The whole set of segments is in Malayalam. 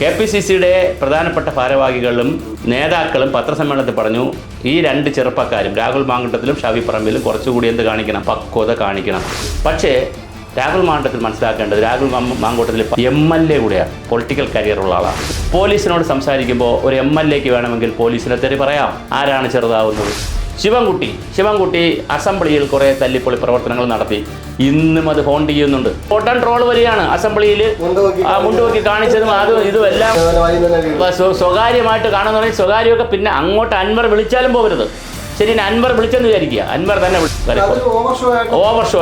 കെ പി സി സിയുടെ പ്രധാനപ്പെട്ട ഭാരവാഹികളും നേതാക്കളും പത്രസമ്മേളനത്തിൽ പറഞ്ഞു ഈ രണ്ട് ചെറുപ്പക്കാരും രാഹുൽ മാങ്കട്ടത്തിലും ഷാഫി പറമ്പിലും കുറച്ചുകൂടി എന്ത് കാണിക്കണം? പക്വത കാണിക്കണം. പക്ഷേ രാഹുൽ മാങ്കട്ടത്തിൽ മനസ്സിലാക്കേണ്ടത് Rahul Mamkootathil M L A കൂടെയാണ് പൊളിറ്റിക്കൽ കരിയർ ഉള്ള ആളാണ്. പോലീസിനോട് സംസാരിക്കുമ്പോൾ ഒരു എം എൽ എക്ക് വേണമെങ്കിൽ പോലീസിനെ തെറി പറയാം. ആരാണ് ചെറുതാവുന്നത്? ശിവൻകുട്ടി ശിവൻകുട്ടി അസംബ്ലിയിൽ കുറേ തല്ലിപ്പൊളി പ്രവർത്തനങ്ങൾ നടത്തി. ഇന്നും അത് ഹോണ്ട് ചെയ്യുന്നുണ്ട്. കോട്ടൺ ട്രോൾ വരികയാണ് അസംബ്ലിയിൽ മുണ്ടുപൊക്കി കാണിച്ചതും അതും ഇതും എല്ലാം വായി തന്നെ വീഴും. സ്വ- സ്വ- സ്വകാര്യമായിട്ട് കാണുന്ന പറഞ്ഞാൽ സ്വകാര്യമൊക്കെ പിന്നെ അങ്ങോട്ട് അൻവർ വിളിച്ചാലും പോകരുത് ശരി അൻവർ വിളിച്ചെന്ന് വിചാരിക്കുക. അൻവർ തന്നെ ഓവർ ഷോ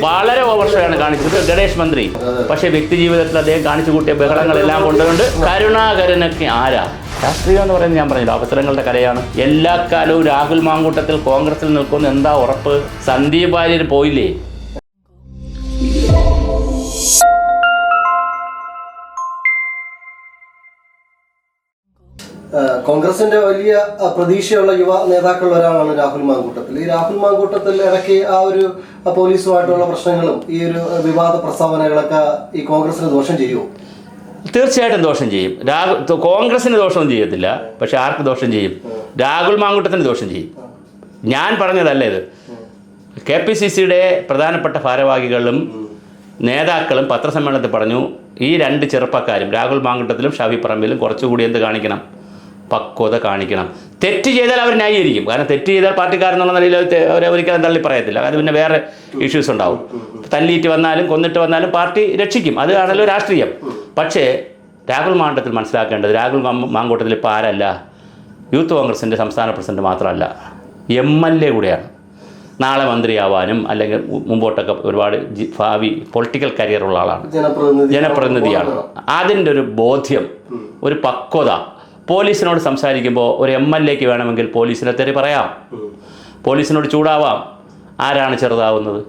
വളരെ ഓവർ ഷോ ആണ് കാണിച്ചത്. ഗണേഷ് മന്ത്രി. പക്ഷേ വ്യക്തി ജീവിതത്തിൽ അദ്ദേഹം കാണിച്ചു കൂട്ടിയ ബഹളങ്ങളെല്ലാം കൊണ്ടുകൊണ്ട് കരുണാകരനൊക്കെ ആരാ? രാഷ്ട്രീയം എന്ന് പറയുന്നത് ഞാൻ പറഞ്ഞില്ല അവസരങ്ങളുടെ കലയാണ്. എല്ലാ കാലവും രാഹുൽ മാങ്കൂട്ടത്തിൽ കോൺഗ്രസിൽ നിൽക്കുന്ന എന്താ ഉറപ്പ്? സന്ദീപ് വാര്യർ പോയില്ലേ? കോൺഗ്രസിന്റെ വലിയ പ്രതീക്ഷയുള്ള യുവ നേതാക്കളിൽ ഒരാളാണ് രാഹുൽ മാങ്കൂട്ടത്തിൽ. ഈ രാഹുൽ മാങ്കൂട്ടത്തിൽ ഇടയ്ക്ക് ആ ഒരു പോലീസുമായിട്ടുള്ള പ്രശ്നങ്ങളും ഈ ഒരു വിവാദ പ്രസ്താവനകളൊക്കെ ഈ കോൺഗ്രസിന് ദോഷം ചെയ്യുമോ? തീർച്ചയായിട്ടും ദോഷം ചെയ്യും. രാഹുൽ കോൺഗ്രസിന് ദോഷമൊന്നും ചെയ്യത്തില്ല പക്ഷെ ആർക്ക് ദോഷം ചെയ്യും? രാഹുൽ മാങ്കൂട്ടത്തിന് ദോഷം ചെയ്യും. ഞാൻ പറഞ്ഞതല്ല ഇത്. കെ പി സി സിയുടെ പ്രധാനപ്പെട്ട ഭാരവാഹികളും നേതാക്കളും പത്രസമ്മേളനത്തിൽ പറഞ്ഞു ഈ രണ്ട് ചെറുപ്പക്കാരും രാഹുൽ മാങ്കൂട്ടത്തിലും ഷാഫി പറമ്പിലും കുറച്ചുകൂടി എന്ത് കാണിക്കണം? പക്വത കാണിക്കണം. തെറ്റ് ചെയ്താൽ അവർ ന്യായീകരിക്കും. കാരണം തെറ്റ് ചെയ്താൽ പാർട്ടിക്കാരെന്നുള്ള നിലയിൽ അവരെ ഒരിക്കലും തള്ളി പറയത്തില്ല. അത് പിന്നെ വേറെ ഇഷ്യൂസ് ഉണ്ടാവും. തല്ലിയിട്ട് വന്നാലും കൊന്നിട്ട് വന്നാലും പാർട്ടി രക്ഷിക്കും. അത് ആണല്ലോ രാഷ്ട്രീയം. പക്ഷേ രാഹുൽ മാണ്ഡത്തിൽ മനസ്സിലാക്കേണ്ടത് രാഹുൽ മാങ്കോട്ടത്തിൽ ഇപ്പോൾ ആരല്ല? യൂത്ത് കോൺഗ്രസിന്റെ സംസ്ഥാന പ്രസിഡന്റ് മാത്രമല്ല എം എൽ എ കൂടെയാണ്. നാളെ മന്ത്രിയാവാനും അല്ലെങ്കിൽ മുമ്പോട്ടൊക്കെ ഒരുപാട് ഭാവി പൊളിറ്റിക്കൽ ഉള്ള ആളാണ്. ജനപ്രതിനിധി ജനപ്രതിനിധിയാണ്. അതിന്റെ ഒരു ബോധ്യം ഒരു പക്വത. പോലീസിനോട് സംസാരിക്കുമ്പോൾ ഒരു എം എൽ എക്ക് വേണമെങ്കിൽ പോലീസിനെ തെറി പറയാം. പോലീസിനോട് ചൂടാവാം. ആരാണ് ചെറുതാവുന്നത്?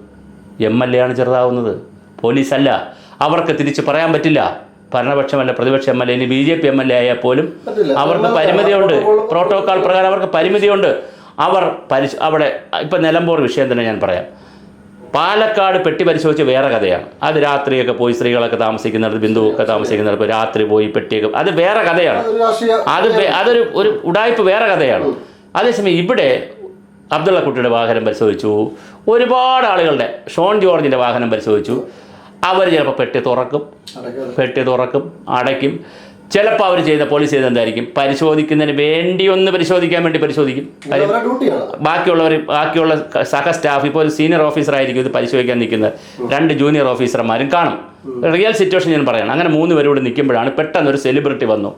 എം എൽ എ ആണ് ചെറുതാവുന്നത്. പോലീസല്ല. അവർക്ക് തിരിച്ച് പറയാൻ പറ്റില്ല. ഭരണപക്ഷമല്ല പ്രതിപക്ഷ എം എൽ എ ഇനി B J P M L A ആയാൽ പോലും. അവർക്ക് പരിമിതിയുണ്ട്. പ്രോട്ടോകോൾ- പ്രകാരം അവർക്ക് പരിമിതിയുണ്ട്. അവർ പരിശ അവിടെ ഇപ്പം നിലമ്പൂർ വിഷയം തന്നെ ഞാൻ പറയാം. പാലക്കാട് പെട്ടി പരിശോധിച്ച് വേറെ കഥയാണ്. അത് രാത്രിയൊക്കെ പോയി സ്ത്രീകളൊക്കെ താമസിക്കുന്നിടത്ത് ബിന്ദുവൊക്കെ താമസിക്കുന്നിടത്ത് രാത്രി പോയി പെട്ടിയൊക്കെ അത് വേറെ കഥയാണ്. അത് അതൊരു ഒരു ഉടായ്പ വേറെ കഥയാണ്. അതേസമയം ഇവിടെ അബ്ദുള്ള കുട്ടിയുടെ വാഹനം പരിശോധിച്ചു. ഒരുപാട് ആളുകളുടെ ഷോൺ ജോർജിന്റെ വാഹനം പരിശോധിച്ചു. അവർ ചിലപ്പോൾ പെട്ടി തുറക്കും. പെട്ടി തുറക്കും അടയ്ക്കും. ചിലപ്പോൾ അവർ ചെയ്ത പോലീസ് ചെയ്ത് എന്തായിരിക്കും? പരിശോധിക്കുന്നതിന് വേണ്ടി ഒന്ന് പരിശോധിക്കാൻ വേണ്ടി പരിശോധിക്കും. ബാക്കിയുള്ളവർ ബാക്കിയുള്ള സഹ സ്റ്റാഫ് ഇപ്പോൾ ഒരു സീനിയർ ഓഫീസർ ആയിരിക്കും ഇത് പരിശോധിക്കാൻ നിൽക്കുന്നത്. രണ്ട് ജൂനിയർ ഓഫീസർമാരും കാണും. റിയൽ സിറ്റുവേഷൻ ഞാൻ പറയണം. അങ്ങനെ മൂന്ന് പേരും ഇവിടെ നിൽക്കുമ്പോഴാണ് പെട്ടെന്ന് ഒരു സെലിബ്രിറ്റി വന്നു.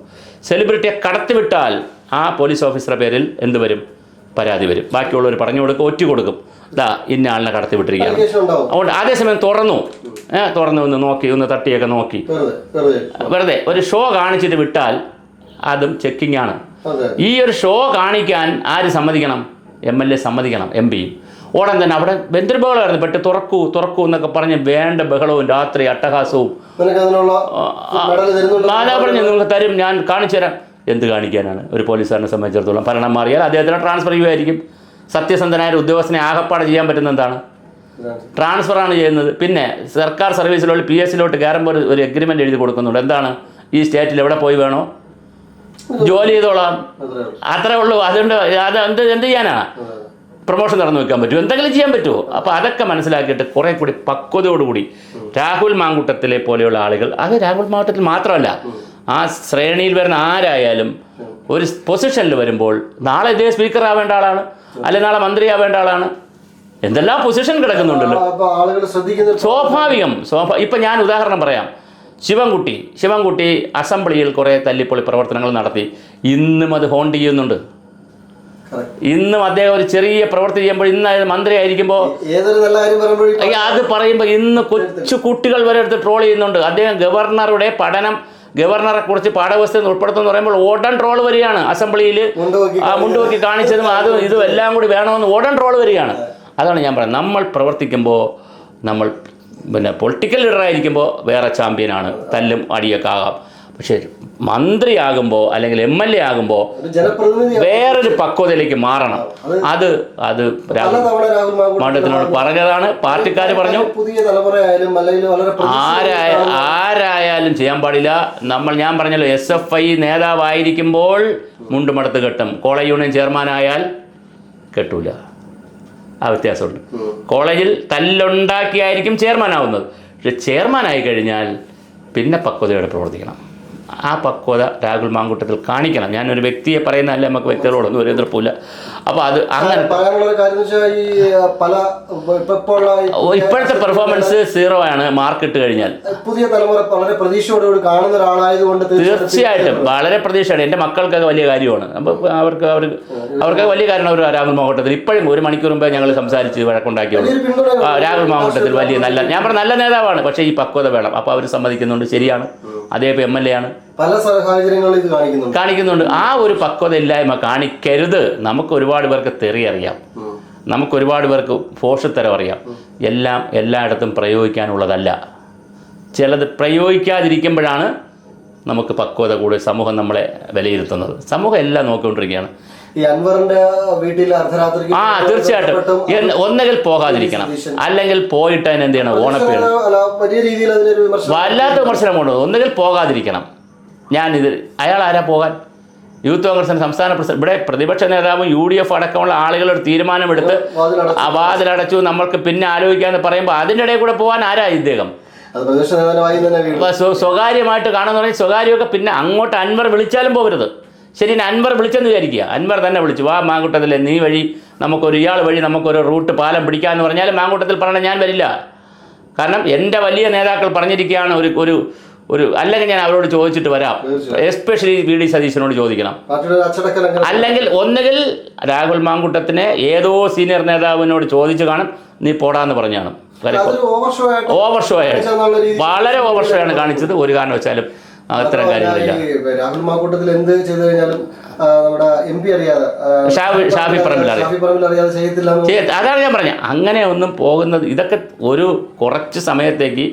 സെലിബ്രിറ്റിയെ കടത്തിവിട്ടാൽ ആ പോലീസ് ഓഫീസറുടെ പേരിൽ എന്ത് വരും? പരാതി വരും. ബാക്കിയുള്ളവർ പറഞ്ഞു കൊടുക്കും ഒറ്റ കൊടുക്കും. ഇതാ ഇന്ന ആളിനെ കടത്തി വിട്ടിരിക്കുകയാണ്. അതുകൊണ്ട് അതേസമയം തുറന്നു. ഏ തുറന്നു ഒന്ന് നോക്കി ഒന്ന് തട്ടിയൊക്കെ നോക്കി. വെറുതെ ഒരു ഷോ കാണിച്ചിട്ട് വിട്ടാൽ അതും ചെക്കിംഗ് ആണ്. ഈ ഒരു ഷോ കാണിക്കാൻ ആര് സമ്മതിക്കണം? എം എൽ എ സമ്മതിക്കണം എം പിയും ഉടൻ തന്നെ അവിടെ ബന്ധുബഹളമായിരുന്നു പെട്ട് തുറക്കൂ തുറക്കൂ എന്നൊക്കെ പറഞ്ഞ് വേണ്ട ബഹളവും രാത്രി അട്ടഹാസവും മാതാ പറഞ്ഞു നിങ്ങൾക്ക് തരും ഞാൻ കാണിച്ചു തരാം എന്ത് കാണിക്കാനാണ്? ഒരു പോലീസുകാരനെ സംബന്ധിച്ചിടത്തോളം ഭരണം മാറിയാൽ അദ്ദേഹത്തിന് ട്രാൻസ്ഫർ ചെയ്യുമായിരിക്കും സത്യസന്ധനായ ഒരു ഉദ്യോഗസ്ഥനെ ആകപ്പാടെ ചെയ്യാൻ പറ്റുന്ന എന്താണ്? ട്രാൻസ്ഫറാണ് ചെയ്യുന്നത്. പിന്നെ സർക്കാർ സർവീസിലുള്ള പി എസിലോട്ട് കയറുമ്പോൾ ഒരു- എഗ്രിമെന്റ് എഴുതി കൊടുക്കുന്നുണ്ട്. എന്താണ്? ഈ സ്റ്റേറ്റിൽ എവിടെ പോയി വേണോ? ജോലി ചെയ്തോളാം. അത്രേ ഉള്ളൂ. അതുകൊണ്ട് അത് എന്ത് എന്ത് ചെയ്യാനാ? പ്രൊമോഷൻ നടന്നു വെക്കാൻ പറ്റുമോ? എന്തെങ്കിലും ചെയ്യാൻ പറ്റുമോ? അപ്പോൾ അതൊക്കെ മനസ്സിലാക്കിയിട്ട് കുറേ കൂടി പക്വതയോടുകൂടി രാഹുൽ മാങ്കുട്ടത്തിലെ പോലെയുള്ള ആളുകൾ അത് രാഹുൽ മാങ്കുട്ടത്തിൽ മാത്രമല്ല ആ ശ്രേണിയിൽ വരുന്ന ആരായാലും ഒരു പൊസിഷനിൽ വരുമ്പോൾ നാളെ ഇതേ സ്പീക്കർ ആവേണ്ട ആളാണ്. അല്ലെ നാളെ മന്ത്രി ആവേണ്ട ആളാണ്. എന്തെല്ലാം പൊസിഷൻ കിടക്കുന്നുണ്ടല്ലോ. സ്വാഭാവികം. സ്വാഭാ ഇപ്പം ഞാൻ ഉദാഹരണം പറയാം. ശിവൻകുട്ടി ശിവൻകുട്ടി അസംബ്ലിയിൽ കുറേ തല്ലിപ്പൊളി പ്രവർത്തനങ്ങൾ നടത്തി. ഇന്നും അത് ഹോണ്ട് ചെയ്യുന്നുണ്ട്. ഇന്നും അദ്ദേഹം ഒരു ചെറിയ പ്രവൃത്തി ചെയ്യുമ്പോൾ ഇന്ന് മന്ത്രി മന്ത്രിയായിരിക്കുമ്പോൾ അത് പറയുമ്പോൾ ഇന്ന് കൊച്ചു കുട്ടികൾ വരെ എടുത്ത് ട്രോൾ ചെയ്യുന്നുണ്ട്. അദ്ദേഹം ഗവർണറുടെ പഠനം ഗവർണറെ കുറിച്ച് പാഠപുസ്തകം ഉൾപ്പെടുത്തുന്ന പറയുമ്പോൾ ഓടൻ ട്രോൾ വരികയാണ്. അസംബ്ലിയിൽ മുണ്ടുപൊക്കി കാണിച്ചതും. അതും ഇതും എല്ലാം കൂടി വേണമെന്ന് ഓടൻ ട്രോൾ വരികയാണ്. അതാണ് ഞാൻ പറയുന്നത്. നമ്മൾ പ്രവർത്തിക്കുമ്പോൾ നമ്മൾ പിന്നെ പൊളിറ്റിക്കൽ ലീഡറായിരിക്കുമ്പോൾ വേറെ ചാമ്പ്യനാണ് തല്ലും അടിയൊക്കെ ആകാം. പക്ഷേ മന്ത്രിയാകുമ്പോൾ അല്ലെങ്കിൽ എം എൽ എ ആകുമ്പോൾ വേറൊരു പക്വതയിലേക്ക് മാറണം. അത് അത് മണ്ഡലത്തിനോട് പറഞ്ഞതാണ്. പാർട്ടിക്കാർ പറഞ്ഞു ആരായ ആരായാലും ചെയ്യാൻ പാടില്ല. നമ്മൾ ഞാൻ പറഞ്ഞല്ലോ എസ് എഫ് ഐ നേതാവായിരിക്കുമ്പോൾ മുണ്ടുമടത്ത് കെട്ടും. കോളേജ് യൂണിയൻ ചെയർമാനായാൽ കെട്ടൂല. ആ വ്യത്യാസമുണ്ട്. കോളേജിൽ തല്ലുണ്ടാക്കിയായിരിക്കും ചെയർമാനാവുന്നത്. പക്ഷെ ചെയർമാനായി കഴിഞ്ഞാൽ പിന്നെ പക്വതയോടെ പ്രവർത്തിക്കണം. ആ പക്വത രാഹുൽ മാങ്കൂട്ടത്തിൽ കാണിക്കണം. ഞാനൊരു വ്യക്തിയെ പറയുന്നതല്ല നമുക്ക് വ്യക്തികളോടൊന്നും ഒരു എതിർപ്പില്ല അപ്പോൾ അത് അങ്ങനെ ഇപ്പോഴത്തെ പെർഫോമൻസ് സീറോ ആണ് മാർക്ക് ഇട്ട് കഴിഞ്ഞാൽ. പുതിയ തലമുറ വളരെ പ്രതീക്ഷയോടുകൂടി കാണുന്ന ഒരാളായതുകൊണ്ട് തീർച്ചയായിട്ടും വളരെ പ്രതീക്ഷയാണ്. എന്റെ മക്കൾക്കൊക്കെ വലിയ കാര്യമാണ്. അപ്പോൾ അവർക്ക് അവർ അവർക്ക് വലിയ കാര്യമാണ് അവർ രാഹുൽ മാവട്ടത്തിൽ ഇപ്പോഴും ഒരു മണിക്കൂർ മുമ്പേ ഞങ്ങൾ സംസാരിച്ച് വഴക്കുണ്ടാക്കിയുള്ളൂ രാഹുൽ മാവട്ടത്തിൽ വലിയ നല്ല ഞാൻ പറഞ്ഞ നല്ല നേതാവാണ്. പക്ഷേ ഈ പക്വത വേണം. അപ്പോൾ അവർ സമ്മതിക്കുന്നുണ്ട്. ശരിയാണ്. അതേപോലെ എം എൽ എ ആണ്. പല സാഹചര്യങ്ങളിൽ ഇത് കാണിക്കുന്നുണ്ട്. കാണിക്കുന്നുണ്ട്. ആ ഒരു പക്വത ഇല്ലായ്മ കാണിക്കരുത്. നമുക്ക് ഒരുപാട് പേർക്ക് തെറി അറിയാം. നമുക്ക് ഒരുപാട് പേർക്ക് പോഷത്തരം അറിയാം. എല്ലാം എല്ലായിടത്തും പ്രയോഗിക്കാനുള്ളതല്ല. ചിലത് പ്രയോഗിക്കാതിരിക്കുമ്പോഴാണ് നമുക്ക് പക്വത കൂടി സമൂഹം നമ്മളെ വിലയിരുത്തുന്നത്. സമൂഹം എല്ലാം നോക്കിക്കൊണ്ടിരിക്കുകയാണ്. ഈ അൻവറിന്റെ വീട്ടിൽ അർദ്ധരാത്രിക്ക് ആ തീർച്ചയായിട്ടും. ഒന്നുകിൽ പോകാതിരിക്കണം. അല്ലെങ്കിൽ പോയിട്ട് അതിനെന്ത് ചെയ്യണം? ഓണപ്പേണ് അല്ല, വലിയ രീതിയിൽ വല്ലാത്ത വിമർശനമുണ്ട്. ഒന്നുകിൽ പോകാതിരിക്കണം. ഞാനിത് അയാൾ ആരാ പോകാൻ? യൂത്ത് കോൺഗ്രസിന്റെ സംസ്ഥാന പ്രസിഡന്റ് ഇവിടെ പ്രതിപക്ഷ നേതാവും യു ഡി എഫ് അടക്കമുള്ള ആളുകൾ ഒരു തീരുമാനമെടുത്ത്. ആ വാതിലടച്ചു. നമ്മൾക്ക് പിന്നെ ആലോചിക്കാന്ന് പറയുമ്പോൾ അതിന്റെ ഇടയിൽ കൂടെ പോകാൻ ആരാ ഇദ്ദേഹം? സ്വകാര്യമായിട്ട് കാണുന്ന പറഞ്ഞാൽ സ്വകാര്യമൊക്കെ പിന്നെ അങ്ങോട്ട് അൻവർ വിളിച്ചാലും പോകരുത് ശരി അൻവർ വിളിച്ചെന്ന് വിചാരിക്കുക. അൻവർ തന്നെ വിളിച്ചു. വാ മാങ്കൂട്ടത്തിലെ നീ വഴി നമുക്കൊരു ഇയാൾ വഴി നമുക്കൊരു റൂട്ട് പാലം പിടിക്കാമെന്ന് പറഞ്ഞാൽ മാങ്കൂട്ടത്തിൽ പറഞ്ഞാൽ ഞാൻ വരില്ല. കാരണം എന്റെ വലിയ നേതാക്കൾ പറഞ്ഞിരിക്കുകയാണ് ഒരു ഒരു ഒരു അല്ലെങ്കിൽ ഞാൻ അവരോട് ചോദിച്ചിട്ട് വരാം. എസ്പെഷ്യലി വി ഡി സതീശനോട് ചോദിക്കണം. അല്ലെങ്കിൽ ഒന്നുകിൽ രാഹുൽ മാങ്കുട്ടത്തിനെ ഏതോ സീനിയർ നേതാവിനോട് ചോദിച്ചു കാണും നീ പോടാന്ന് പറഞ്ഞാണ് ഓവർ ഷോ ആയിട്ട് രീതിയിൽ വളരെ ഓവർ ഷോ ആണ് കാണിച്ചത്. ഒരു കാരണം വെച്ചാലും അത്തരം കാര്യങ്ങളില്ല രാഹുൽ മാക്കൂട്ടത്തിൽ എന്ത് ചെയ്തു കഴിഞ്ഞാലും നമ്മുടെ എം പി അറിയാതെ ഷാഫി- പറമ്പിൽ അറിയാം. ഷാഫി പറമ്പിൽ അറിയാതെ ചെയ്യത്തില്ല. അതാണ് ഞാൻ പറഞ്ഞത്. അങ്ങനെ ഒന്നും പോകുന്നത് ഇതൊക്കെ ഒരു കുറച്ച് സമയത്തേക്ക്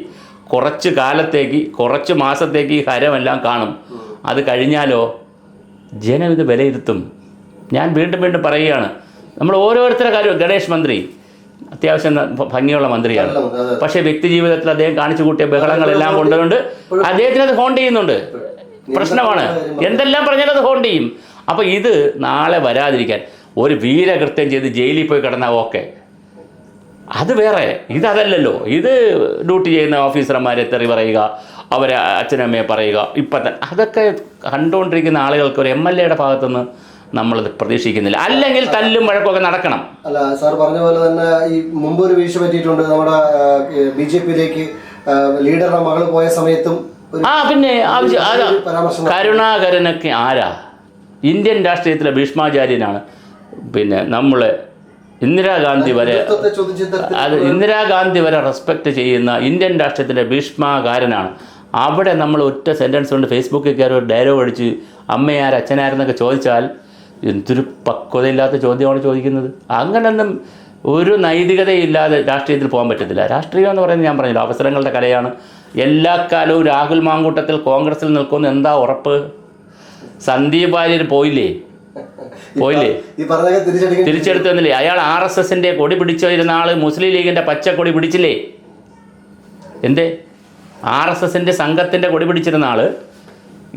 കുറച്ച് കാലത്തേക്ക് കുറച്ച് മാസത്തേക്ക് ഈ ഹരമെല്ലാം കാണും. അത് കഴിഞ്ഞാലോ ജനം ഇത് വിലയിരുത്തും. ഞാൻ വീണ്ടും വീണ്ടും പറയുകയാണ്. നമ്മൾ ഓരോരുത്തരുടെ കാര്യം. ഗണേഷ് മന്ത്രി അത്യാവശ്യം ഭംഗിയുള്ള മന്ത്രിയാണ്. പക്ഷേ വ്യക്തി ജീവിതത്തിൽ അദ്ദേഹം കാണിച്ചു കൂട്ടിയ ബഹളങ്ങളെല്ലാം കൊണ്ടുകൊണ്ട് അദ്ദേഹത്തിന് അത് ഹോണ്ട് ചെയ്യുന്നുണ്ട്. പ്രശ്നമാണ്. എന്തെല്ലാം പറഞ്ഞാലും അത് ഹോണ്ട് ചെയ്യും. അപ്പോൾ ഇത് നാളെ വരാതിരിക്കാൻ ഒരു വീരകൃത്യം ചെയ്ത് ജയിലിൽ പോയി കിടന്നാൽ ഓക്കെ. അത് വേറെ. ഇതതല്ലല്ലോ. ഇത് ഡ്യൂട്ടി ചെയ്യുന്ന ഓഫീസർമാരെ തെറി പറയുക അവരെ അച്ഛനമ്മയെ പറയുക ഇപ്പം തന്നെ. അതൊക്കെ കണ്ടുകൊണ്ടിരിക്കുന്ന ആളുകൾക്ക് ഒരു എം എൽ എയുടെ ഭാഗത്തുനിന്ന് നമ്മളത് പ്രതീക്ഷിക്കുന്നില്ല. അല്ലെങ്കിൽ തല്ലും വഴക്കൊക്കെ നടക്കണം. അല്ല സാർ പറഞ്ഞ പോലെ തന്നെ ഈ മുമ്പ് ഒരു വീഴ്ച പറ്റിയിട്ടുണ്ട്. നമ്മുടെ ബി ജെ പിയിലേക്ക് ലീഡറുടെ മകൾ പോയ സമയത്തും ആ പിന്നെ ആവശ്യം കരുണാകരനൊക്കെ ആരാ? ഇന്ത്യൻ രാഷ്ട്രീയത്തിലെ ഭീഷ്മാചാര്യനാണ്. പിന്നെ നമ്മൾ ഇന്ദിരാഗാന്ധി വരെ അത് ഇന്ദിരാഗാന്ധി വരെ റെസ്പെക്റ്റ് ചെയ്യുന്ന ഇന്ത്യൻ രാഷ്ട്രീയത്തിന്റെ ഭീഷ്മാകാരനാണ്. അവിടെ നമ്മൾ ഒറ്റ സെന്റൻസ് കൊണ്ട് ഫേസ്ബുക്കിൽ കയറി ഒരു ഡയലോഗ് അടിച്ച് അമ്മയാർ അച്ഛനാരെന്നൊക്കെ ചോദിച്ചാൽ എന്തൊരു പക്വതയില്ലാത്ത ചോദ്യമാണ് ചോദിക്കുന്നത്. അങ്ങനൊന്നും ഒരു നൈതികതയില്ലാതെ രാഷ്ട്രീയത്തിൽ പോകാൻ പറ്റത്തില്ല. രാഷ്ട്രീയം എന്ന് പറയുന്നത് ഞാൻ പറഞ്ഞില്ല അവസരങ്ങളുടെ കലയാണ്. എല്ലാ കാലവും രാഹുൽ മാങ്കൂട്ടത്തിൽ കോൺഗ്രസിൽ നിൽക്കുമെന്ന് എന്താ ഉറപ്പ്? സന്ദീപ് വാര്യർ പോയില്ലേ? പോയില്ലേ? തിരിച്ചെടുത്തു തന്നില്ലേ അയാൾ ആർ എസ് എസിന്റെ കൊടി പിടിച്ചിരുന്ന ആൾ മുസ്ലിം ലീഗിന്റെ പച്ചക്കൊടി പിടിച്ചില്ലേ? എന്തേ? ആർ എസ് എസിന്റെ സംഘത്തിന്റെ കൊടി പിടിച്ചിരുന്ന ആൾ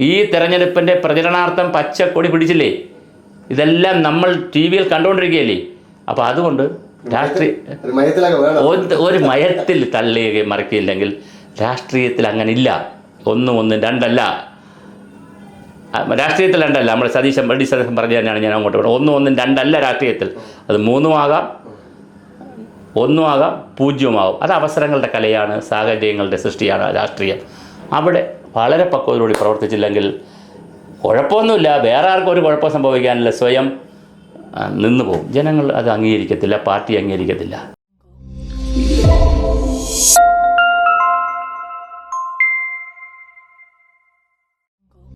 ഈ തെരഞ്ഞെടുപ്പിന്റെ പ്രചരണാർത്ഥം കൊടി പിടിച്ചില്ലേ? ഇതെല്ലാം നമ്മൾ ടി വിയിൽ കണ്ടുകൊണ്ടിരിക്കുകയല്ലേ അപ്പോൾ അതുകൊണ്ട് രാഷ്ട്രീയ ഒരു മയത്തിൽ തള്ളുകയും മറിക്കില്ലെങ്കിൽ രാഷ്ട്രീയത്തിൽ അങ്ങനെ ഇല്ല ഒന്നും ഒന്നും രണ്ടല്ല. രാഷ്ട്രീയത്തിൽ രണ്ടല്ല. നമ്മൾ സതീശൻ ഡി സതീശൻ പറഞ്ഞു തന്നെയാണ് ഞാൻ അങ്ങോട്ട് പറയുന്നത് ഒന്നും ഒന്നും രണ്ടല്ല രാഷ്ട്രീയത്തിൽ. അത് മൂന്നും ആകാം ഒന്നും ആകാം പൂജ്യമാകും അത് അവസരങ്ങളുടെ കലയാണ് സാഹചര്യങ്ങളുടെ സൃഷ്ടിയാണ് രാഷ്ട്രീയം. അവിടെ വളരെ പക്വതയോടെ പ്രവർത്തിച്ചില്ലെങ്കിൽ കുഴപ്പമൊന്നുമില്ല. വേറെ ആർക്കും ഒരു കുഴപ്പം സംഭവിക്കാനില്ല. സ്വയം നിന്നു പോകും ജനങ്ങൾ അത് അംഗീകരിക്കത്തില്ല പാർട്ടി അംഗീകരിക്കത്തില്ല.